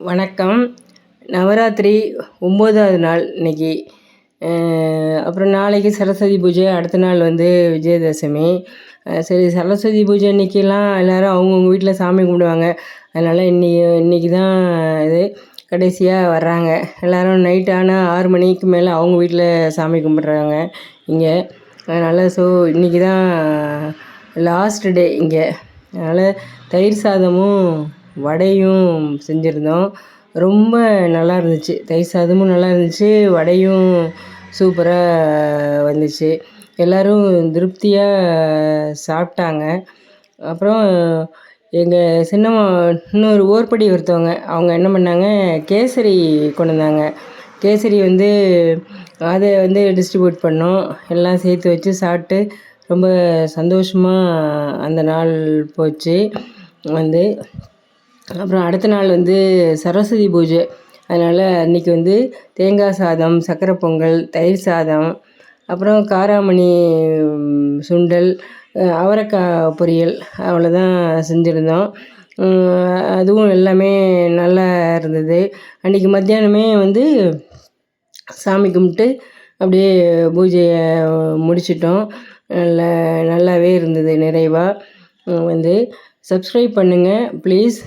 வணக்கம். நவராத்திரி ஒம்போதாவது நாள் இன்னைக்கு. அப்புறம் நாளைக்கு சரஸ்வதி பூஜை அடுத்த நாள் வந்து விஜயதசமி. சரி சரஸ்வதி பூஜை அன்னைக்கெல்லாம் எல்லோரும் அவங்கவுங்க வீட்டில் சாமி கும்பிடுவாங்க. அதனால் இன்னைக்கு இன்னைக்கு தான் இது கடைசியாக வர்றாங்க. எல்லோரும் நைட் ஆனால் ஆறு மணிக்கு மேலே அவங்க வீட்டில் சாமி கும்பிட்றாங்க இங்கே. அதனால் ஸோ இன்றைக்கி தான் லாஸ்ட் டே இங்கே. அதனால் தயிர் சாதமும் வடையும் செஞ்சுருந்தோம். ரொம்ப நல்லா இருந்துச்சு தயிர் சாதமும் நல்லா இருந்துச்சு வடையும் சூப்பராக வந்துச்சு. எல்லோரும் திருப்தியாக சாப்பிட்டாங்க. அப்புறம் எங்கள் சின்னம்மா இன்னொரு ஓர்படி ஒருத்தவங்க அவங்க என்ன பண்ணாங்க கேசரி கொண்டு வந்தாங்க. கேசரி வந்து அதை வந்து டிஸ்ட்ரிபியூட் பண்ணோம். எல்லாம் சேர்த்து வச்சு சாப்பிட்டு ரொம்ப சந்தோஷமாக அந்த நாள் போச்சு. வந்து அப்புறம் அடுத்த நாள் வந்து சரஸ்வதி பூஜை. அதனால் அன்றைக்கி வந்து தேங்காய் சாதம் சக்கரை பொங்கல் தயிர் சாதம் அப்புறம் காராமணி சுண்டல் அவரைக்காய் பொரியல் அவ்வளோதான் செஞ்சுருந்தோம். அதுவும் எல்லாமே நல்லா இருந்தது. அன்றைக்கி மத்தியானமே வந்து சாமி கும்பிட்டு அப்படியே பூஜையை முடிச்சிட்டோம். நல்ல நல்லாவே இருந்தது நிறைவாக வந்து சப்ஸ்கிரைப் பண்ணுங்கள் ப்ளீஸ்.